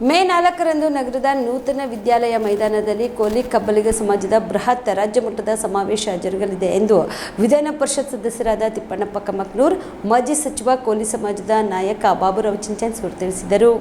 ಮೇ ನಾಲ್ಕರಂದು ನಗರದ ನೂತನ ವಿದ್ಯಾಲಯ ಮೈದಾನದಲ್ಲಿ ಕೋಲಿ ಕಬ್ಬಲಿಗ ಸಮಾಜದ ಬೃಹತ್ ರಾಜ್ಯ ಮಟ್ಟದ ಸಮಾವೇಶ ಜರುಗಲಿದೆ ಎಂದು ವಿಧಾನ ಪರಿಷತ್ ಸದಸ್ಯರಾದ ತಿಪ್ಪಣ್ಣಪ್ಪ ಕಮಕ್ನೂರ್ ಮಾಜಿ ಸಚಿವ ಕೋಲಿ ಸಮಾಜದ ನಾಯಕ ಬಾಬುರಾವ್ ಚಿಂಚನ್ಸೂರ್ ತಿಳಿಸಿದರು.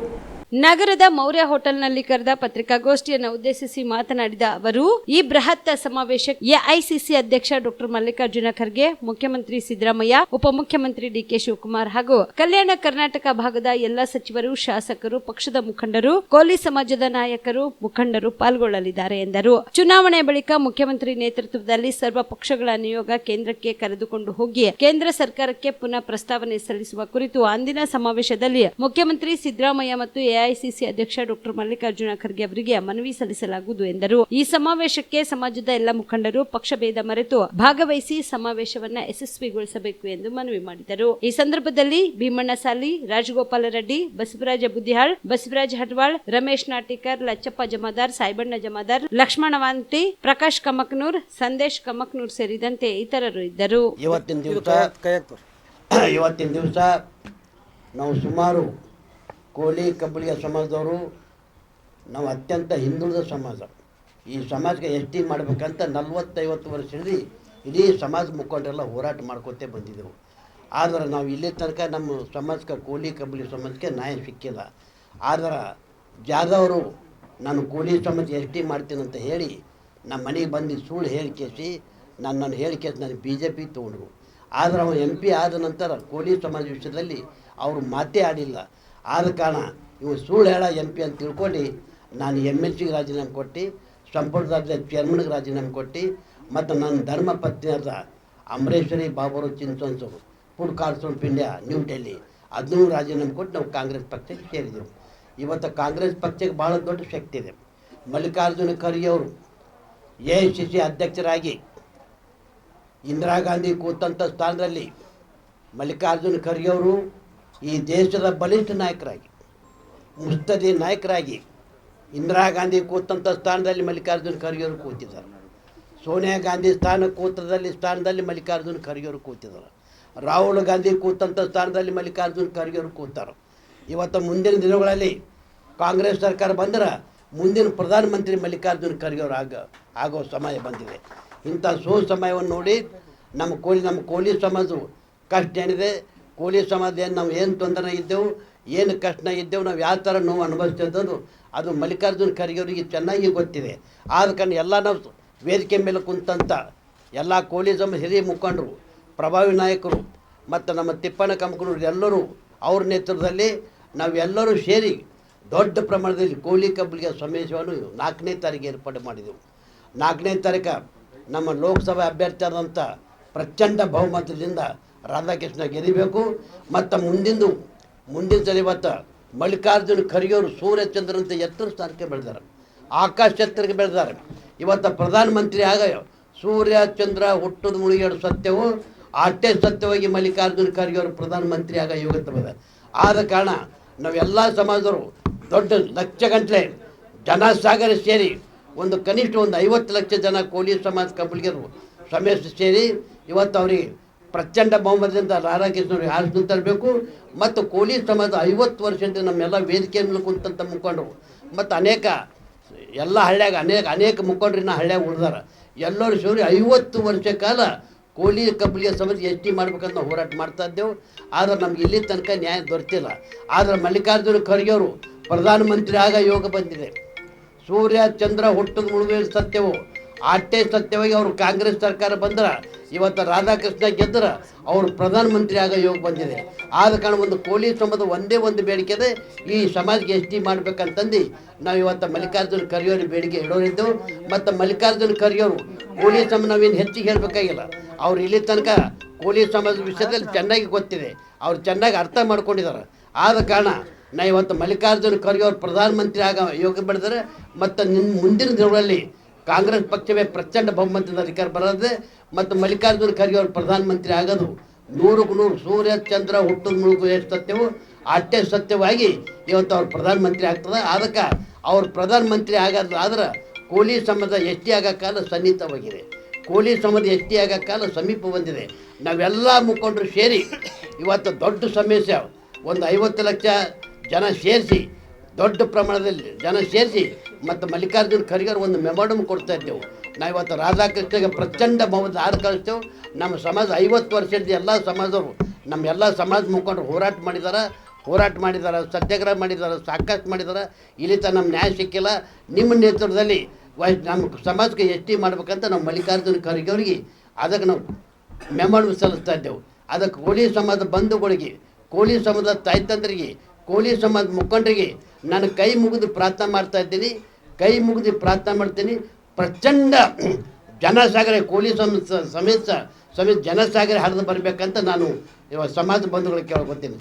ನಗರದ ಮೌರ್ಯ ಹೋಟೆಲ್ನಲ್ಲಿ ಕರೆದ ಪತ್ರಿಕಾಗೋಷ್ಠಿಯನ್ನು ಉದ್ದೇಶಿಸಿ ಮಾತನಾಡಿದ ಅವರು, ಈ ಬೃಹತ್ ಸಮಾವೇಶ ಎಐಸಿಸಿ ಅಧ್ಯಕ್ಷ ಡಾಕ್ಟರ್ ಮಲ್ಲಿಕಾರ್ಜುನ ಖರ್ಗೆ, ಮುಖ್ಯಮಂತ್ರಿ ಸಿದ್ದರಾಮಯ್ಯ, ಉಪಮುಖ್ಯಮಂತ್ರಿ ಡಿಕೆ ಶಿವಕುಮಾರ್ ಹಾಗೂ ಕಲ್ಯಾಣ ಕರ್ನಾಟಕ ಭಾಗದ ಎಲ್ಲ ಸಚಿವರು, ಶಾಸಕರು, ಪಕ್ಷದ ಮುಖಂಡರು, ಕೋಲಿ ಸಮಾಜದ ನಾಯಕರು, ಮುಖಂಡರು ಪಾಲ್ಗೊಳ್ಳಲಿದ್ದಾರೆ ಎಂದರು. ಚುನಾವಣೆ ಬಳಿಕ ಮುಖ್ಯಮಂತ್ರಿ ನೇತೃತ್ವದಲ್ಲಿ ಸರ್ವ ಪಕ್ಷಗಳ ನಿಯೋಗ ಕೇಂದ್ರಕ್ಕೆ ಕರೆದುಕೊಂಡು ಹೋಗಿ ಕೇಂದ್ರ ಸರ್ಕಾರಕ್ಕೆ ಪುನಃ ಪ್ರಸ್ತಾವನೆ ಸಲ್ಲಿಸುವ ಕುರಿತು ಅಂದಿನ ಸಮಾವೇಶದಲ್ಲಿ ಮುಖ್ಯಮಂತ್ರಿ ಸಿದ್ದರಾಮಯ್ಯ ಮತ್ತು ಎಐಸಿಸಿ ಅಧ್ಯಕ್ಷ ಡಾಕ್ಟರ್ ಮಲ್ಲಿಕಾರ್ಜುನ ಖರ್ಗೆ ಅವರಿಗೆ ಮನವಿ ಸಲ್ಲಿಸಲಾಗುವುದು ಎಂದರು. ಈ ಸಮಾವೇಶಕ್ಕೆ ಸಮಾಜದ ಎಲ್ಲ ಮುಖಂಡರು ಪಕ್ಷಭೇದ ಮರೆತು ಭಾಗವಹಿಸಿ ಸಮಾವೇಶವನ್ನ ಯಶಸ್ವಿಗೊಳಿಸಬೇಕು ಎಂದು ಮನವಿ ಮಾಡಿದರು. ಈ ಸಂದರ್ಭದಲ್ಲಿ ಭೀಮಣ್ಣ ಸಾಲಿ ರಾಜಗೋಪಾಲ ರೆಡ್ಡಿ ಬಸವರಾಜ ಬುದ್ದಿಹಾಳ್ ಬಸವರಾಜ ಹಡ್ವಾಳ್ ರಮೇಶ್ ನಾಟಿಕರ್ ಲಚ್ಚಪ್ಪ ಜಮಾದಾರ್ ಸಾಯಿಬಣ್ಣ ಜಮಾದಾರ್ ಲಕ್ಷ್ಮಣ ವಾಂತಿ ಪ್ರಕಾಶ್ ಕಮಕ್ನೂರ್ ಸಂದೇಶ್ ಕಮಕ್ನೂರ್ ಸೇರಿದಂತೆ ಇತರರು ಇದ್ದರು. ಇವತ್ತಿನ ದಿವಸ ಇವತ್ತಿನ ದಿವಸ ನಾವು ಸುಮಾರು ಕೋಲಿ ಕಬ್ಬಳಿಯ ಸಮಾಜದವರು ನಾವು ಅತ್ಯಂತ ಹಿಂದುಳಿದ ಸಮಾಜ. ಈ ಸಮಾಜಕ್ಕೆ ಎಸ್ ಟಿ ಮಾಡ್ಬೇಕಂತ ನಲ್ವತ್ತೈವತ್ತು ವರ್ಷ ಹಿಡಿದು ಇಡೀ ಸಮಾಜ ಮುಖಂಡರೆಲ್ಲ ಹೋರಾಟ ಮಾಡ್ಕೊತೇ ಬಂದಿದ್ದೆವು. ಆದರೆ ನಾವು ಇಲ್ಲಿ ತನಕ ನಮ್ಮ ಸಮಾಜಕ್ಕೆ ಕೋಲಿ ಕಬ್ಬಳಿ ಸಮಾಜಕ್ಕೆ ನ್ಯಾಯ ಸಿಕ್ಕಿಲ್ಲ. ಆದ್ರೆ ಅವರು ನಾನು ಕೋಲಿ ಸಮಾಜ ಎಸ್ ಟಿ ಅಂತ ಹೇಳಿ ನಮ್ಮ ಮನೆಗೆ ಬಂದು ಸುಳ್ಳು ಹೇಳಿಕೆಸಿ ನಾನು ನಾನು ಹೇಳಿ ನಾನು ಬಿ ಜೆ ಪಿ ತೊಗೊಂಡ್ರು. ಆದರೆ ಅವನು ಎಂ ಪಿ ಆದ ನಂತರ ಕೋಲಿ ಸಮಾಜ ವಿಷಯದಲ್ಲಿ ಅವರು ಮಾತೇ ಆಡಿಲ್ಲ. ಆದ ಕಾರಣ ಇವು ಸುಳ್ಳು ಹೇಳ ಎಂ ಪಿ ಅಂತ ತಿಳ್ಕೊಂಡು ನಾನು ಎಂ ಎಲ್ ಸಿಗೆ ರಾಜೀನಾಮೆ ಕೊಟ್ಟು, ಸಂಪುಟದ ಚೇರ್ಮನ್ಗೆ ರಾಜೀನಾಮೆ ಕೊಟ್ಟು, ಮತ್ತು ನನ್ನ ಧರ್ಮ ಪತ್ನಿಯಾದ ಅಮರೇಶ್ವರಿ ಬಾಬರು ಚಿಂತನ್ಸು food ಕಾರ್ಸೌಂಡ್ of India New Delhi ಅದನ್ನೂ ರಾಜೀನಾಮೆ ಕೊಟ್ಟು ನಾವು ಕಾಂಗ್ರೆಸ್ ಪಕ್ಷಕ್ಕೆ ಸೇರಿದೆವು. ಇವತ್ತು ಕಾಂಗ್ರೆಸ್ ಪಕ್ಷಕ್ಕೆ ಭಾಳ ದೊಡ್ಡ ಶಕ್ತಿ ಇದೆ. ಮಲ್ಲಿಕಾರ್ಜುನ ಖರ್ಗೆ ಅವರು ಎ ಐ ಸಿ ಸಿ ಅಧ್ಯಕ್ಷರಾಗಿ ಇಂದಿರಾ ಗಾಂಧಿ ಕೂತಂಥ ಸ್ಥಾನದಲ್ಲಿ ಮಲ್ಲಿಕಾರ್ಜುನ ಖರ್ಗೆ ಅವರು ಈ ದೇಶದ ಬಲಿಷ್ಠ ನಾಯಕರಾಗಿ ಮುಸ್ತದಿ ನಾಯಕರಾಗಿ ಇಂದಿರಾ ಗಾಂಧಿ ಕೂತಂಥ ಸ್ಥಾನದಲ್ಲಿ ಮಲ್ಲಿಕಾರ್ಜುನ ಖರ್ಗೆ ಅವರು ಕೂತಿದ್ದಾರೆ. ಸೋನಿಯಾ ಗಾಂಧಿ ಸ್ಥಾನ ಕೂತದಲ್ಲಿ ಸ್ಥಾನದಲ್ಲಿ ಮಲ್ಲಿಕಾರ್ಜುನ ಖರ್ಗೆ ಅವರು ಕೂತಿದ್ದಾರೆ. ರಾಹುಲ್ ಗಾಂಧಿ ಕೂತಂಥ ಸ್ಥಾನದಲ್ಲಿ ಮಲ್ಲಿಕಾರ್ಜುನ ಖರ್ಗೆ ಅವರು ಕೂತಾರೆ. ಇವತ್ತು ಮುಂದಿನ ದಿನಗಳಲ್ಲಿ ಕಾಂಗ್ರೆಸ್ ಸರ್ಕಾರ ಬಂದರೆ ಮುಂದಿನ ಪ್ರಧಾನಮಂತ್ರಿ ಮಲ್ಲಿಕಾರ್ಜುನ ಖರ್ಗೆ ಅವರು ಆಗ, ಆಗೋ ಸಮಯ ಬಂದಿದೆ. ಇಂಥ ಸೋ ಸಮಯವನ್ನು ನೋಡಿ ನಮ್ಮ ಕೋಲಿ ನಮ್ಮ ಕೋಲಿ ಸಮಾಜವು ಕಷ್ಟ ಏನಿದೆ ಕೋಲಿ ಸಮಾಜ ಏನು ನಾವು ಏನು ತೊಂದರೆ ಇದ್ದೆವು, ಏನು ಕಷ್ಟ ಇದ್ದೆವು, ನಾವು ಯಾವ ಥರ ನೋವು ಅನುಭವಿಸ್ತಿದ್ದು ಅದು ಮಲ್ಲಿಕಾರ್ಜುನ ಖರ್ಗೆ ಚೆನ್ನಾಗಿ ಗೊತ್ತಿದೆ. ಆದ ಕಾರಣ ಎಲ್ಲ ನಾವು ವೇದಿಕೆ ಮೇಲೆ ಕುಂತಂಥ ಎಲ್ಲ ಕೋಲಿ ಸಮ ಹಿರಿಯ ಮುಖಂಡರು, ಪ್ರಭಾವಿ ನಾಯಕರು ಮತ್ತು ನಮ್ಮ ತಿಪ್ಪಣ್ಣ ಕಮಕನವರು ಎಲ್ಲರೂ ಅವ್ರ ನೇತೃತ್ವದಲ್ಲಿ ನಾವೆಲ್ಲರೂ ಸೇರಿ ದೊಡ್ಡ ಪ್ರಮಾಣದಲ್ಲಿ ಕೋಲಿ ಕಬ್ಬಲಿಗೆ ಸಮಾವೇಶವನ್ನು ನಾಲ್ಕನೇ ತಾರೀಕು ಏರ್ಪಾಡು ಮಾಡಿದೆವು. ನಾಲ್ಕನೇ ತಾರೀಕು ನಮ್ಮ ಲೋಕಸಭೆ ಅಭ್ಯರ್ಥಿಯಾದಂಥ ಪ್ರಚಂಡ ಬಹುಮತದಿಂದ ರಾಧಾಕೃಷ್ಣ ಗೆಲ್ಲಬೇಕು ಮತ್ತು ಮುಂದಿಂದು, ಮುಂದಿನ ಸಲ ಇವತ್ತು ಮಲ್ಲಿಕಾರ್ಜುನ ಖರ್ಗೆಯವರು ಸೂರ್ಯಚಂದ್ರ ಸೂರ್ಯಚಂದ್ರಂತ ಎತ್ತರ ಸ್ಥಾನಕ್ಕೆ ಬೆಳೆದಾರೆ. ಆಕಾಶ ಎತ್ತರಕ್ಕೆ ಬೆಳೆದಾರೆ. ಇವತ್ತು ಪ್ರಧಾನಮಂತ್ರಿ ಆಗ ಸೂರ್ಯ ಚಂದ್ರ ಹುಟ್ಟದ ಮುಳುಗೇಡು ಸತ್ಯವು, ಅಷ್ಟೇ ಸತ್ಯವಾಗಿ ಮಲ್ಲಿಕಾರ್ಜುನ ಖರ್ಗೆಯವರು ಪ್ರಧಾನಮಂತ್ರಿ ಆಗ ಯೋಗತ್ತ ಬಂದ ಆದ ಕಾರಣ ನಾವೆಲ್ಲ ಸಮಾಜದವರು ದೊಡ್ಡ ಲಕ್ಷ ಗಂಟಲೆ ಜನಸಾಗರ ಸೇರಿ ಒಂದು ಕನಿಷ್ಠ ಒಂದು ಐವತ್ತು ಲಕ್ಷ ಜನ ಕೋಲಿ ಸಮಾಜ ಕಂಪ್ಲಿಗೆ ಸಮೇತ ಸೇರಿ ಇವತ್ತು ಅವರಿಗೆ ಪ್ರಚಂಡ ಬಹುಮತದಿಂದ ರಾಧಾಕೃಷ್ಣವ್ರಿಗೆ ಆರಿಸ್ಕೊಂಡು ತರಬೇಕು ಮತ್ತು ಕೋಲಿ ಸಮಾಜ ಐವತ್ತು ವರ್ಷದಿಂದ ನಮ್ಮೆಲ್ಲ ವೇದಿಕೆ ಮೇಲೆ ಕುಂತಂತ ಮುಖಂಡರು. ಮತ್ತು ಅನೇಕ, ಎಲ್ಲ ಹಳ್ಳ್ಯಾಗ ಅನೇಕ ಅನೇಕ ಮುಖಂಡರಿನ ಹಳ್ಳ್ಯಾಗ ಉಳಿದಾರ. ಎಲ್ಲರೂ ಸೇರಿ ಐವತ್ತು ವರ್ಷ ಕಾಲ ಕೋಲಿ ಕಬ್ಬಲಿಯ ಸಮಾಜ ಎಸ್ ಟಿ ಮಾಡ್ಬೇಕಂತ ಹೋರಾಟ ಮಾಡ್ತಾ ಇದ್ದೆವು. ಆದರೆ ನಮ್ಗೆ ಇಲ್ಲಿ ತನಕ ನ್ಯಾಯ ದೊರೆತಿಲ್ಲ. ಆದರೆ ಮಲ್ಲಿಕಾರ್ಜುನ ಖರ್ಗೆ ಅವರು ಪ್ರಧಾನಮಂತ್ರಿ ಆಗ ಯೋಗ ಬಂದಿದೆ. ಸೂರ್ಯ, ಚಂದ್ರ, ಹುಟ್ಟದ ಮುಳುಗೇ ಸತ್ಯವು ಅಷ್ಟೇ ಸತ್ಯವಾಗಿ ಅವರು ಕಾಂಗ್ರೆಸ್ ಸರ್ಕಾರ ಬಂದ್ರೆ, ಇವತ್ತು ರಾಧಾಕೃಷ್ಣ ಗೆದ್ದರೆ ಅವರು ಪ್ರಧಾನಮಂತ್ರಿ ಆಗ ಯೋಗ ಬಂದಿದೆ. ಆದ ಕಾರಣ ಒಂದು ಕೋಲಿ ಸಂಬಂಧ ಒಂದೇ ಒಂದು ಬೇಡಿಕೆ ಇದೆ. ಈ ಸಮಾಜಕ್ಕೆ ಎಸ್ ಟಿ ಮಾಡ್ಬೇಕಂತಂದು ನಾವು ಇವತ್ತು ಮಲ್ಲಿಕಾರ್ಜುನ ಖರ್ಗೆಯವ್ರಿಗೆ ಬೇಡಿಕೆ ಇಡೋರಿದ್ದೆವು ಮತ್ತು ಮಲ್ಲಿಕಾರ್ಜುನ ಖರ್ಗೆಯವರು ಕೋಲಿ ಸಂಬಂಧ ನಾವೇನು ಹೆಚ್ಚಿಗೆ ಹೇಳಬೇಕಾಗಿಲ್ಲ. ಅವ್ರು ಇಲ್ಲಿ ತನಕ ಕೋಲಿ ಸಮಾಜದ ವಿಷಯದಲ್ಲಿ ಚೆನ್ನಾಗಿ ಗೊತ್ತಿದೆ. ಅವ್ರು ಚೆನ್ನಾಗಿ ಅರ್ಥ ಮಾಡ್ಕೊಂಡಿದ್ದಾರೆ ಆದ ಕಾರಣ ನಾ ಇವತ್ತು ಮಲ್ಲಿಕಾರ್ಜುನ ಖರ್ಗೆ ಅವರು ಪ್ರಧಾನಮಂತ್ರಿ ಆಗ ಯೋಗ ಬೆಳೆದರೆ ಮತ್ತು ನಿನ್ನ ಮುಂದಿನ ದಿನಗಳಲ್ಲಿ ಕಾಂಗ್ರೆಸ್ ಪಕ್ಷವೇ ಪ್ರಚಂಡ ಬಹುಮತದ ಅಧಿಕಾರ ಬರೋದು ಮತ್ತು ಮಲ್ಲಿಕಾರ್ಜುನ ಖರ್ಗೆ ಅವರು ಪ್ರಧಾನಮಂತ್ರಿ ಆಗೋದು. ನೂರಕ್ಕೂ ನೂರು ಸೂರ್ಯ, ಚಂದ್ರ, ಹುಟ್ಟದ ಮುಳುಗು ಎಷ್ಟು ಸತ್ಯವು ಅಷ್ಟೇ ಸತ್ಯವಾಗಿ ಇವತ್ತು ಅವ್ರು ಪ್ರಧಾನಮಂತ್ರಿ ಆಗ್ತದೆ. ಅದಕ್ಕೆ ಅವ್ರು ಪ್ರಧಾನಮಂತ್ರಿ ಆಗೋದು ಆದ್ರೆ ಕೋಲಿ ಸಮಾಜ ಎಸ್ ಟಿ ಆಗೋ ಕಾಲ ಸನ್ನಿಹಿತವಾಗಿದೆ. ಕೋಲಿ ಸಮಾಜ ಎಸ್ ಟಿ ಆಗೋ ಸಮೀಪ ಬಂದಿದೆ. ನಾವೆಲ್ಲ ಮುಖಂಡರು ಸೇರಿ ಇವತ್ತು ದೊಡ್ಡ ಸಮಸ್ಯೆ ಒಂದು ಐವತ್ತು ಲಕ್ಷ ಜನ ಸೇರಿಸಿ ದೊಡ್ಡ ಪ್ರಮಾಣದಲ್ಲಿ ಜನ ಸೇರಿಸಿ ಮತ್ತು ಮಲ್ಲಿಕಾರ್ಜುನ ಖರ್ಗೆ ಒಂದು ಮೆಮೊರಮ್ ಕೊಡ್ತಾ ಇದ್ದೆವು. ನಾವು ಇವತ್ತು ರಾಧಾಕೃಷ್ಣಗೆ ಪ್ರಚಂಡ ಬಹುಮತ ಹಾರು ಕಳಿಸ್ತೇವೆ. ನಮ್ಮ ಸಮಾಜ ಐವತ್ತು ವರ್ಷದ ಎಲ್ಲ ಸಮಾಜದವರು. ನಮ್ಮ ಎಲ್ಲ ಸಮಾಜ ಮುಖಂಡರು ಹೋರಾಟ ಮಾಡಿದ್ದಾರೆ ಹೋರಾಟ ಮಾಡಿದ್ದಾರೆ ಸತ್ಯಾಗ್ರಹ ಮಾಡಿದ್ದಾರೆ ಸಾಕಷ್ಟು ಮಾಡಿದ್ದಾರೆ ಇಲ್ಲಿ ತ ನಮ್ಮ ನ್ಯಾಯ ಸಿಕ್ಕಿಲ್ಲ. ನಿಮ್ಮ ನೇತೃತ್ವದಲ್ಲಿ ವಯಸ್ ನಮ್ಮ ಸಮಾಜಕ್ಕೆ ಎಸ್ ಟಿ ಮಾಡ್ಬೇಕಂತ ನಾವು ಮಲ್ಲಿಕಾರ್ಜುನ ಖರ್ಗೆ ಅವರಿಗೆ ಅದಕ್ಕೆ ನಾವು ಮೆಮೊರಮ್ ಸಲ್ಲಿಸ್ತಾ ಇದ್ದೆವು. ಅದಕ್ಕೆ ಕೋಳಿ ಸಮಾಜದ ಬಂಧುಗಳಿಗೆ, ಕೋಳಿ ಸಮಾಜದ ತಾಯ್ತಂದ್ರಿಗೆ ಕೋಲಿ ಸಮಾಜ ಮುಖಂಡರಿಗೆ ನಾನು ಕೈ ಮುಗಿದು ಪ್ರಾರ್ಥನೆ ಮಾಡ್ತಾ ಇದ್ದೀನಿ, ಕೈ ಮುಗಿದು ಪ್ರಾರ್ಥನೆ ಮಾಡ್ತೀನಿ. ಪ್ರಚಂಡ ಜನಸಾಗರ ಕೋಲಿ ಸಮ ಸಮೇತ ಸಮೇತ ಜನಸಾಗರ ಹರಿದು ಬರಬೇಕಂತ ನಾನು ಇವಾಗ ಸಮಾಜ ಬಂಧುಗಳಿಗೆ ಕೇಳ್ಕೊತೀನಿ.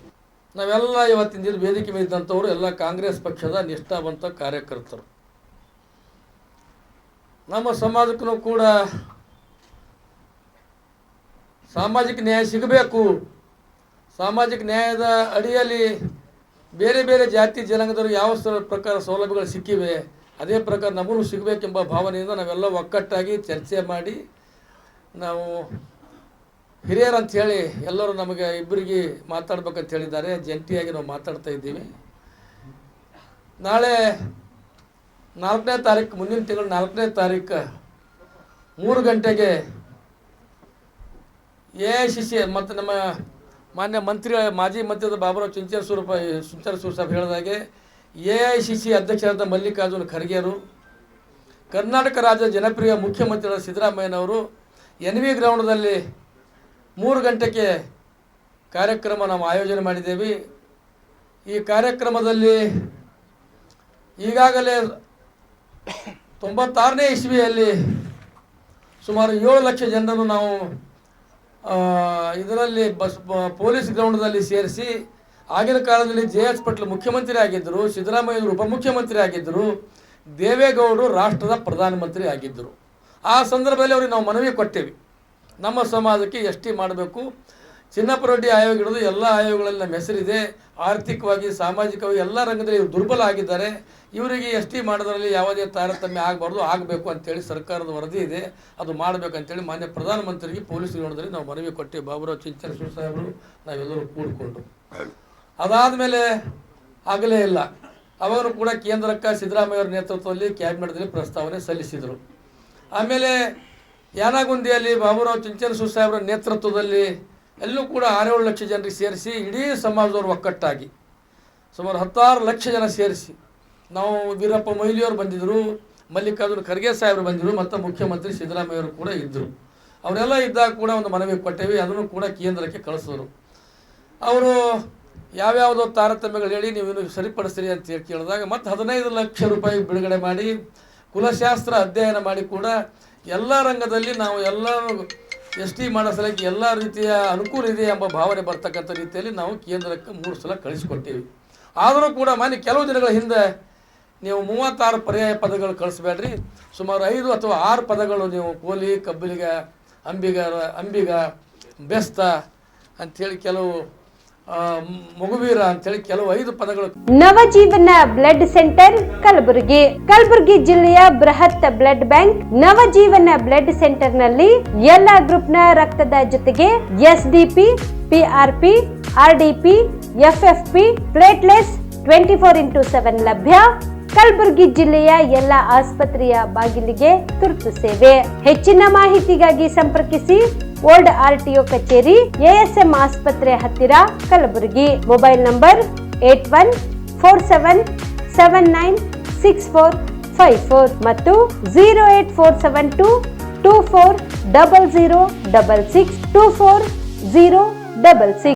ನಾವೆಲ್ಲ ಇವತ್ತಿನ ದಿನ ವೇದಿಕೆ ಮೇಲೆ ಎಲ್ಲ ಕಾಂಗ್ರೆಸ್ ಪಕ್ಷದ ನಿಷ್ಠಾವಂತ ಕಾರ್ಯಕರ್ತರು. ನಮ್ಮ ಸಮಾಜಕ್ಕೂ ಕೂಡ ಸಾಮಾಜಿಕ ನ್ಯಾಯ ಸಿಗಬೇಕು. ಸಾಮಾಜಿಕ ನ್ಯಾಯದ ಅಡಿಯಲ್ಲಿ ಬೇರೆ ಬೇರೆ ಜಾತಿ ಜನಾಂಗದವರು ಯಾವ ಪ್ರಕಾರ ಸೌಲಭ್ಯಗಳು ಸಿಕ್ಕಿವೆ, ಅದೇ ಪ್ರಕಾರ ನಮಗೂ ಸಿಗಬೇಕೆಂಬ ಭಾವನೆಯಿಂದ ನಾವೆಲ್ಲ ಒಕ್ಕಟ್ಟಾಗಿ ಚರ್ಚೆ ಮಾಡಿ ನಾವು ಹಿರಿಯರು ಹೇಳಿ ಎಲ್ಲರೂ ನಮಗೆ ಇಬ್ಬರಿಗೆ ಮಾತಾಡ್ಬೇಕಂತ ಹೇಳಿದ್ದಾರೆ. ಜಂಟಿಯಾಗಿ ನಾವು ಮಾತಾಡ್ತಾ ಇದ್ದೀವಿ. ನಾಳೆ ನಾಲ್ಕನೇ ತಾರೀಕು, ಮುಂದಿನ ತಿಂಗಳು ನಾಲ್ಕನೇ ತಾರೀಕು ಮೂರು ಗಂಟೆಗೆ ಎ ಐ ಸಿ ಸಿ, ಮತ್ತು ನಮ್ಮ ಮಾನ್ಯ ಮಂತ್ರಿ, ಮಾಜಿ ಮಂತ್ರಿಯಾದ ಬಾಬುರಾವ್ ಚಿಂಚರ್ ಸ್ವರೂಪ ಸುಂಚರ ಸಾಹೇಬ್ ಹೇಳಿದಾಗೆ ಎ ಐ ಸಿ ಸಿ ಅಧ್ಯಕ್ಷರಾದ ಮಲ್ಲಿಕಾರ್ಜುನ ಖರ್ಗೆಯರು, ಕರ್ನಾಟಕ ರಾಜ್ಯ ಜನಪ್ರಿಯ ಮುಖ್ಯಮಂತ್ರಿಗಳ ಸಿದ್ದರಾಮಯ್ಯನವರು ಎನ್ ವಿ ಗ್ರೌಂಡ್ದಲ್ಲಿ ಮೂರು ಗಂಟೆಗೆ ಕಾರ್ಯಕ್ರಮ ನಾವು ಆಯೋಜನೆ ಮಾಡಿದ್ದೇವೆ. ಈ ಕಾರ್ಯಕ್ರಮದಲ್ಲಿ ಈಗಾಗಲೇ ತೊಂಬತ್ತಾರನೇ ಇಸ್ವಿಯಲ್ಲಿ ಸುಮಾರು ಏಳು ಲಕ್ಷ ಜನರನ್ನು ನಾವು ಇದರಲ್ಲಿ ಬಸ್ ಪೊಲೀಸ್ ಗ್ರೌಂಡ್ನಲ್ಲಿ ಸೇರಿಸಿ, ಆಗಿನ ಕಾಲದಲ್ಲಿ ಜೆ ಎಚ್ ಪಟ್ಲ ಮುಖ್ಯಮಂತ್ರಿ ಆಗಿದ್ದರು ಸಿದ್ದರಾಮಯ್ಯವರು ಉಪಮುಖ್ಯಮಂತ್ರಿ ಆಗಿದ್ದರು, ದೇವೇಗೌಡರು ರಾಷ್ಟ್ರದ ಪ್ರಧಾನಮಂತ್ರಿ ಆಗಿದ್ದರು. ಆ ಸಂದರ್ಭದಲ್ಲಿ ಅವ್ರಿಗೆ ನಾವು ಮನವಿ ಕೊಟ್ಟೇವೆ. ನಮ್ಮ ಸಮಾಜಕ್ಕೆ ಎಸ್ ಟಿ ಮಾಡಬೇಕು ಚಿನ್ನಪರೊಡ್ಡಿ ಆಯೋಗ ಹಿಡಿದು ಎಲ್ಲ ಆಯೋಗಗಳಲ್ಲಿ ನಮ್ಮ ಹೆಸರಿದೆ. ಆರ್ಥಿಕವಾಗಿ ಸಾಮಾಜಿಕವಾಗಿ ಎಲ್ಲ ರಂಗದಲ್ಲಿ ಇವರು ದುರ್ಬಲ ಆಗಿದ್ದಾರೆ. ಇವರಿಗೆ ಎಸ್ ಟಿ ಮಾಡೋದ್ರಲ್ಲಿ ಯಾವುದೇ ತಾರತಮ್ಯ ಆಗಬಾರ್ದು ಆಗಬೇಕು ಅಂತೇಳಿ ಸರ್ಕಾರದ ವರದಿ ಇದೆ. ಅದು ಮಾಡಬೇಕಂತೇಳಿ ಮಾನ್ಯ ಪ್ರಧಾನಮಂತ್ರಿಗೆ ಪೊಲೀಸ್ ಗೌಣದಲ್ಲಿ ನಾವು ಮನವಿ ಕೊಟ್ಟು ಬಾಬುರಾವ್ ಚಿಂಚನ ಸಾಹೇಬರು ನಾವೆಲ್ಲರೂ ಕೂಡಿಕೊಂಡು ಅದಾದಮೇಲೆ ಆಗಲೇ ಇಲ್ಲ. ಅವರು ಕೂಡ ಕೇಂದ್ರಕ್ಕೆ ಸಿದ್ದರಾಮಯ್ಯ ಅವರ ನೇತೃತ್ವದಲ್ಲಿ ಕ್ಯಾಬಿನೆಟ್ದಲ್ಲಿ ಪ್ರಸ್ತಾವನೆ ಸಲ್ಲಿಸಿದರು. ಆಮೇಲೆ ಯಾನಗುಂದಿಯಲ್ಲಿ ಬಾಬುರಾವ್ ಚಿಂಚನ ಸಾಹೇಬರ ನೇತೃತ್ವದಲ್ಲಿ ಎಲ್ಲೂ ಕೂಡ ಆರೇಳು ಲಕ್ಷ ಜನರಿಗೆ ಸೇರಿಸಿ ಇಡೀ ಸಮಾಜದವರು ಒಕ್ಕಟ್ಟಾಗಿ ಸುಮಾರು ಹತ್ತಾರು ಲಕ್ಷ ಜನ ಸೇರಿಸಿ. ನಾವು ವೀರಪ್ಪ ಮೊಯ್ಲಿಯವರು ಬಂದಿದ್ದರು ಮಲ್ಲಿಕಾರ್ಜುನ ಖರ್ಗೆ ಸಾಹೇಬರು ಬಂದಿದ್ದರು ಮತ್ತು ಮುಖ್ಯಮಂತ್ರಿ ಸಿದ್ದರಾಮಯ್ಯವರು ಕೂಡ ಇದ್ದರು ಅವರೆಲ್ಲ ಇದ್ದಾಗ ಕೂಡ ಒಂದು ಮನವಿ ಕೊಟ್ಟೇವಿ, ಅದನ್ನು ಕೂಡ ಕೇಂದ್ರಕ್ಕೆ ಕಳಿಸಿದ್ರು. ಅವರು ಯಾವ್ಯಾವುದೋ ತಾರತಮ್ಯಗಳು ಹೇಳಿ ನೀವು ಇನ್ನು ಸರಿಪಡಿಸ್ತೀರಿ ಅಂತ ಹೇಳಿ ಕೇಳಿದಾಗ ಮತ್ತು ಹದಿನೈದು ಲಕ್ಷ ರೂಪಾಯಿ ಬಿಡುಗಡೆ ಮಾಡಿ, ಕುಲಶಾಸ್ತ್ರ ಅಧ್ಯಯನ ಮಾಡಿ ಕೂಡ ಎಲ್ಲ ರಂಗದಲ್ಲಿ ನಾವು ಎಲ್ಲರೂ ಎಸ್ ಟಿ ಮಾಡೋ ಸಲಕ್ಕೆ ಎಲ್ಲ ರೀತಿಯ ಅನುಕೂಲ ಇದೆ ಎಂಬ ಭಾವನೆ ಬರ್ತಕ್ಕಂಥ ರೀತಿಯಲ್ಲಿ ನಾವು ಕೇಂದ್ರಕ್ಕೆ ಮೂರು ಸಲ ಕಳಿಸ್ಕೊಟ್ಟೀವಿ. ಆದರೂ ಕೂಡ ಮಾನ್ಯ ಕೆಲವು ದಿನಗಳ ಹಿಂದೆ ನೀವು ಮೂವತ್ತಾರು ಪರ್ಯಾಯ ಪದಗಳು ಕಳಿಸ್ಬೇಡ್ರಿ. ಸುಮಾರು ಐದು ಅಥವಾ ಆರು ಪದಗಳು ನೀವು ಕೋಲಿ ಕಬ್ಬಿಲಿಗ ಅಂಬಿಗ ಅಂಬಿಗ, ಬೆಸ್ತ ಅಂಥೇಳಿ ಕೆಲವು ಮಗುವೀರ ಅಂಥೇಳಿ ಕೆಲವು ಐದು ಪದಗಳು. Navajeevan blood centre Kalaburagi. Kalaburagi ಜಿಲ್ಲೆಯ ಬೃಹತ್ ಬ್ಲಡ್ ಬ್ಯಾಂಕ್ ನವಜೀವನ ಬ್ಲಡ್ ಸೆಂಟರ್ನಲ್ಲಿ ಎಲ್ಲಾ ಗ್ರೂಪ್ನ ರಕ್ತದ ಜೊತೆಗೆ SDP, PRP, RDP P platelets twenty four into seven ಲಭ್ಯ. ಕಲಬುರಗಿ ಜಿಲ್ಲೆಯ ಎಲ್ಲ ಆಸ್ಪತ್ರೆಯ ಬಾಗಿಲಿಗೆ ತುರ್ತು ಸೇವೆ. ಹೆಚ್ಚಿನ ಮಾಹಿತಿಗಾಗಿ ಸಂಪರ್ಕಿಸಿ. ಓಲ್ಡ್ ಆರ್ಟಿಒ ಕಚೇರಿ ಎಎಸ್ಎಂ ಆಸ್ಪತ್ರೆ ಹತ್ತಿರ, Kalaburagi. Mobile number eight one four seven seven nine six four five four ಮತ್ತು zero eight four seven two two four double zero double six two four zero double six